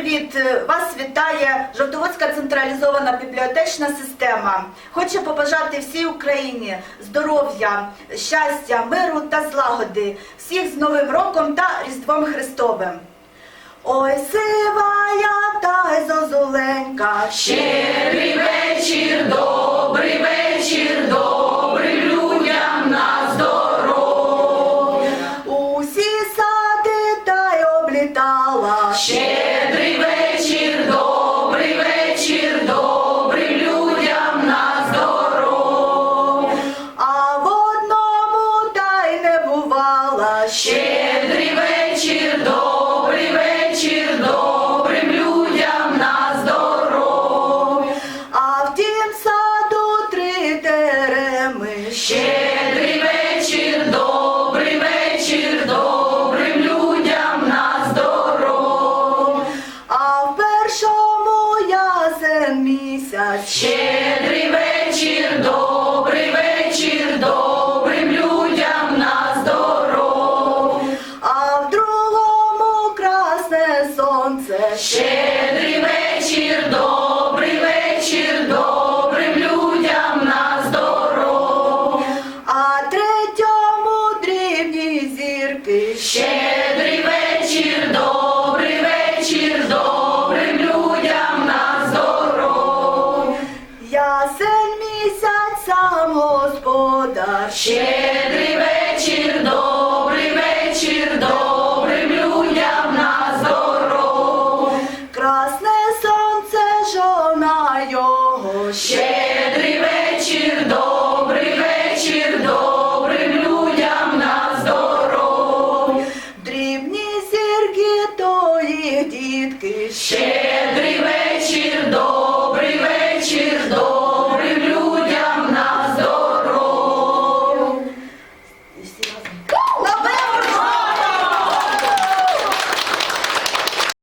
привіт! Вас вітає Жовтоводська централізована бібліотечна система. Хочу побажати всій Україні здоров'я, щастя, миру та злагоди, всіх з Новим роком та Різдвом Христовим. Ой, сивая та зозуленька, щирий вечір, добрий облітала. Щедрий вечір, добрий вечір, добрим людям на здоров. А в одному та й не бувала. Щедрий вечір, добрий ясен місяць Щедрий вечір, добрий вечір, добрим людям на здоров. а в другому красне сонце Щедрий місяць господар Щедрий вечір, добрий вечір, добрим людям на здоров'я. красне сонце жона його Щедрий вечір, добрий вечір, добрим людям на здоров'я. дрібні зірки то їх дітки Щедрий